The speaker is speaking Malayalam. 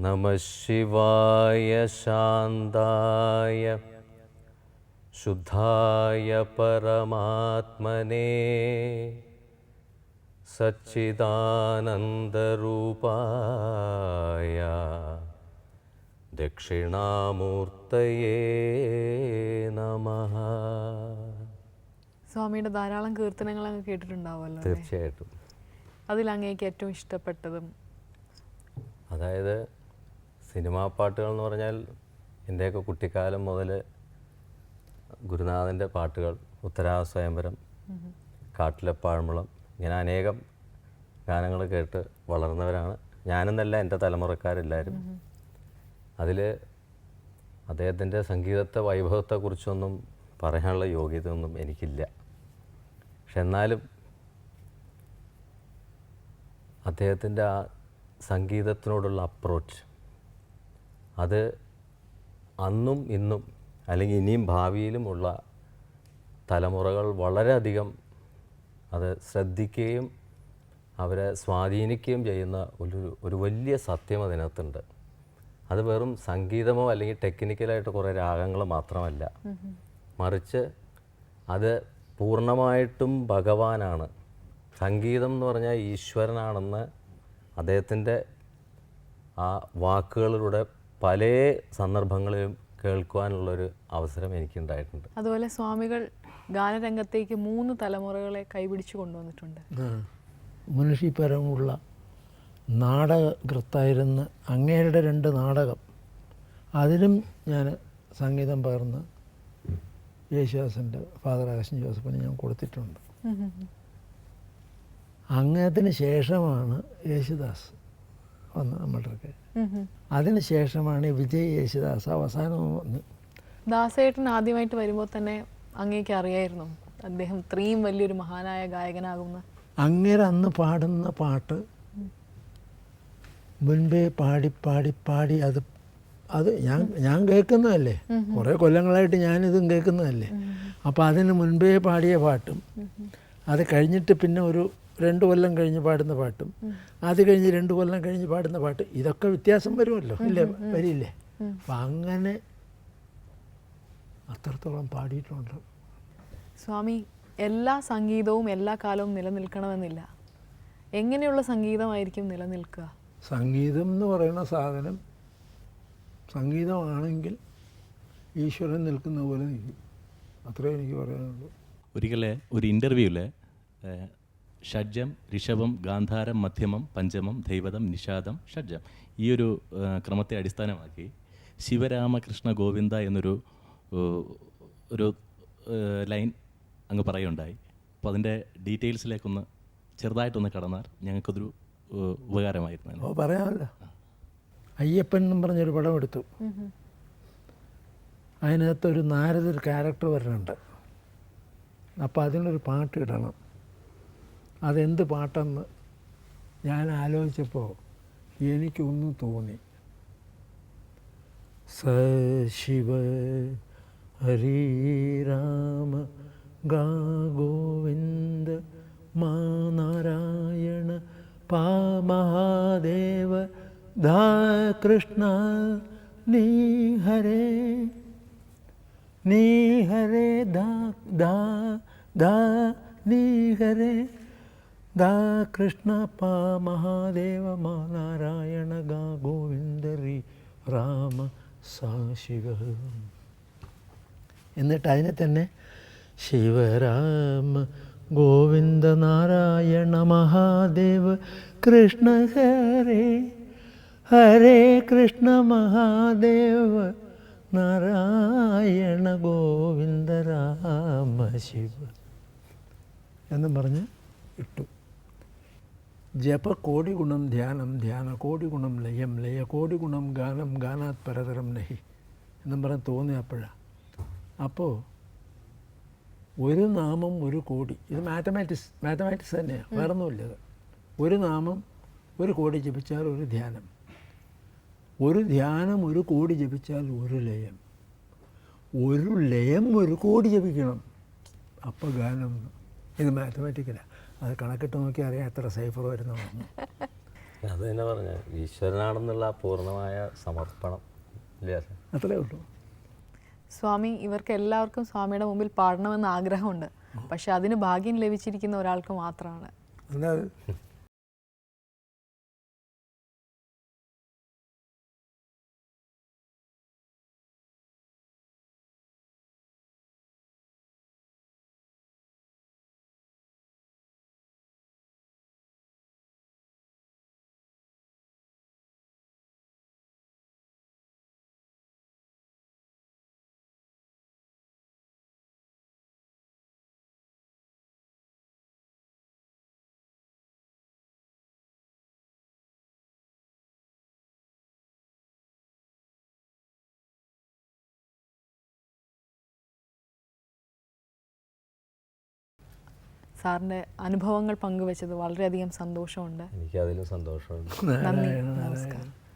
നമ ശിവായ ശാന്തായ ശുദ്ധായ പരമാത്മനെ സച്ചിദാനന്ദരൂപായ ദക്ഷിണാമൂർത്തയേ നമ സ്വാമിയുടെ ധാരാളം കീർത്തനങ്ങൾ അങ്ങ് കേട്ടിട്ടുണ്ടാവുമല്ലോ? തീർച്ചയായിട്ടും. അതിൽ അങ്ങേക്ക് ഏറ്റവും ഇഷ്ടപ്പെട്ടതും? അതായത് സിനിമാ പാട്ടുകൾ എന്ന് പറഞ്ഞാൽ എന്റെയൊക്കെ കുട്ടിക്കാലം മുതൽ ഗുരുനാഥന്റെ പാട്ടുകൾ ഉത്തരാ സ്വയംവരം കാട്ടിലെ പാഴ്മുളം ഇങ്ങനെ അനേകം ഗാനങ്ങൾ കേട്ട് വളർന്നവരാണ്. ഞാനെന്നല്ല എന്റെ തലമുറക്കാരെല്ലാവരും. അതിൽ അദ്ദേഹത്തിന്റെ സംഗീതത്തെ വൈഭവത്തെക്കുറിച്ചൊന്നും പറയാനുള്ള യോഗ്യതയൊന്നും എനിക്കില്ല. പക്ഷെ എന്നാലും അദ്ദേഹത്തിന്റെ ആ സംഗീതത്തിനോടുള്ള അപ്രോച്ച് അത് അന്നും ഇന്നും അല്ലെങ്കിൽ ഇനിയും ഭാവിയിലുമുള്ള തലമുറകൾ വളരെയധികം അത് ശ്രദ്ധിക്കുകയും അവരെ സ്വാധീനിക്കുകയും ചെയ്യുന്ന ഒരു ഒരു വലിയ സത്യം അതിനകത്തുണ്ട്. അത് വെറും സംഗീതമോ അല്ലെങ്കിൽ ടെക്നിക്കലായിട്ട് കുറേ രാഗങ്ങൾ മാത്രമല്ല. മറിച്ച് അത് പൂർണമായിട്ടും ഭഗവാനാണ്. സംഗീതം എന്ന് പറഞ്ഞാൽ ഈശ്വരനാണെന്ന് അദ്ദേഹത്തിന്റെ ആ വാക്കുകളിലൂടെ പല സന്ദർഭങ്ങളിലും കേൾക്കുവാനുള്ളൊരു അവസരം എനിക്കുണ്ടായിട്ടുണ്ട്. അതുപോലെ സ്വാമികൾ ഗാനരംഗത്തേക്ക് മൂന്ന് തലമുറകളെ കൈപിടിച്ച് കൊണ്ടുവന്നിട്ടുണ്ട്. മുനിഷിപ്പരമുള്ള നാടകൃത്തായിരുന്ന അങ്ങേരുടെ രണ്ട് നാടകം അതിലും ഞാൻ സംഗീതം പകർന്ന് യേശുദാസിന്റെ ഫാദർ ആകാശൻ ജോസഫിന് ഞാൻ കൊടുത്തിട്ടുണ്ട്. അങ്ങനത്തിന് ശേഷമാണ് യേശുദാസ് വന്ന് നമ്മളുടെയൊക്കെ. അതിനുശേഷമാണ് വിജയ് യേശുദാസ് അവസാനം വന്ന്. ദാസേട്ടൻ ആദ്യമായിട്ട് വരുമ്പോൾ തന്നെ അങ്ങേക്ക് അറിയായിരുന്നു അദ്ദേഹം ഇത്രയും വലിയൊരു മഹാനായ ഗായകനാകുന്ന അങ്ങേര് അന്ന് പാടുന്ന പാട്ട് മുൻപേ പാടി പാടി പാടി അത് അത് ഞാൻ ഞാൻ കേൾക്കുന്നതല്ലേ? കുറേ കൊല്ലങ്ങളായിട്ട് ഞാനിതും കേൾക്കുന്നതല്ലേ? അപ്പോൾ അതിന് മുൻപേ പാടിയ പാട്ടും അത് കഴിഞ്ഞിട്ട് പിന്നെ ഒരു രണ്ട് കൊല്ലം കഴിഞ്ഞ് പാടുന്ന പാട്ടും അത് കഴിഞ്ഞ് രണ്ട് കൊല്ലം കഴിഞ്ഞ് പാടുന്ന പാട്ട് ഇതൊക്കെ വ്യത്യാസം വരുമല്ലോ ഇല്ലേ? വരില്ലേ? അപ്പം അങ്ങനെ അത്രത്തോളം പാടിയിട്ടുണ്ട്. സ്വാമി എല്ലാ സംഗീതവും എല്ലാ കാലവും നിലനിൽക്കണമെന്നില്ല. എങ്ങനെയുള്ള സംഗീതമായിരിക്കും നിലനിൽക്കുക? സംഗീതം എന്ന് പറയുന്ന സാധനം സംഗീതമാണെങ്കിൽ ഈശ്വരൻ നിൽക്കുന്ന പോലെ നിൽക്കും. അത്രേ എനിക്ക് പറയാനുള്ളൂ. ഒരിക്കൽ ഒരു ഇന്റർവ്യൂവിൽ ഷഡ്ജം ഋഷഭം ഗാന്ധാരം മധ്യമം പഞ്ചമം ദൈവതം നിഷാദം ഷഡ്ജം. ഈ ഒരു ക്രമത്തെ അടിസ്ഥാനമാക്കി ശിവരാമകൃഷ്ണ ഗോവിന്ദ എന്നൊരു ഒരു ലൈൻ അങ്ങ് പറയുണ്ടായി. അപ്പോൾ അതിന്റെ ഡീറ്റെയിൽസിലേക്കൊന്ന് ചെറുതായിട്ടൊന്ന് കടന്നാൽ ഞങ്ങൾക്കതൊരു ഉപകാരമായിരുന്നു പറയാമല്ലോ. അയ്യപ്പൻ എന്നും പറഞ്ഞൊരു പടം എടുത്തു. അതിനകത്ത് ഒരു നാരദ ഒരു ക്യാരക്ടർ വരുന്നുണ്ട് അപ്പോൾ അതിനൊരു പാട്ട് ഇടണം. അതെന്ത് പാട്ടെന്ന് ഞാൻ ആലോചിച്ചപ്പോൾ എനിക്കൊന്നും തോന്നി. സശിവ ശിവ രാമ ഗാ ഗോവിന്ദ മാ നാരായണ പാ മഹാദേവ ധാ കൃഷ്ണ നീ ഹരേ നീ ഹരേ ധാ ധാ ധാ നീ ഹരേ ദാ കൃഷ്ണ പാ മഹാദേവ മാ നാരായണ ഗാ ഗോവിന്ദരി രാമ സാശിവ എന്നിട്ട് അതിനെ തന്നെ ശിവരാമ ഗോവിന്ദ നാരായണ മഹാദേവ കൃഷ്ണ ഹരേ ഹരേ കൃഷ്ണ മഹാദേവ നാരായണ ഗോവിന്ദ രാമ ശിവ. എന്നും പറഞ്ഞ് ഇട്ടു. ജപ കോടി ഗുണം ധ്യാനം ധ്യാന കോടി ഗുണം ലയം ലയ കോടി ഗുണം ഗാനം ഗാനാത് പരതരം നഹി എന്നും പറഞ്ഞ് തോന്നിയപ്പോഴാണ് അപ്പോൾ ഒരു നാമം ഒരു കോടി ഇത് മാത്തമാറ്റിക്സ് മാത്തമാറ്റിക്സ് തന്നെയാണ് വേറെ ഒന്നുമില്ല ഇത്. ഒരു നാമം ഒരു കോടി ജപിച്ചാൽ ഒരു ധ്യാനം. ഒരു ധ്യാനം ഒരു കോടി ജപിച്ചാൽ ഒരു ലയം. ഒരു ലയം ഒരു കോടി ജപിക്കണം. അപ്പോൾ ഗാനം ഇത് മാത്തമാറ്റിക്കലാണ് അത് കണക്കിട്ട് നോക്കി അറിയാം എത്ര സൈഫർ വരുന്നു അത് തന്നെ പറഞ്ഞു ഈശ്വരനാണെന്നുള്ള ആ പൂർണമായ സമർപ്പണം. അത്രേ ഉള്ളൂ. സ്വാമി ഇവർക്ക് എല്ലാവർക്കും സ്വാമിയുടെ മുമ്പിൽ പാടണമെന്ന് ആഗ്രഹമുണ്ട്. പക്ഷെ അതിന് ഭാഗ്യം ലഭിച്ചിരിക്കുന്ന ഒരാൾക്ക് മാത്രമാണ് സാറിന്റെ അനുഭവങ്ങൾ പങ്കുവെച്ചത് വളരെയധികം സന്തോഷമുണ്ട്. എനിക്കതിലും സന്തോഷമുണ്ട്. നന്ദി. നമസ്കാരം.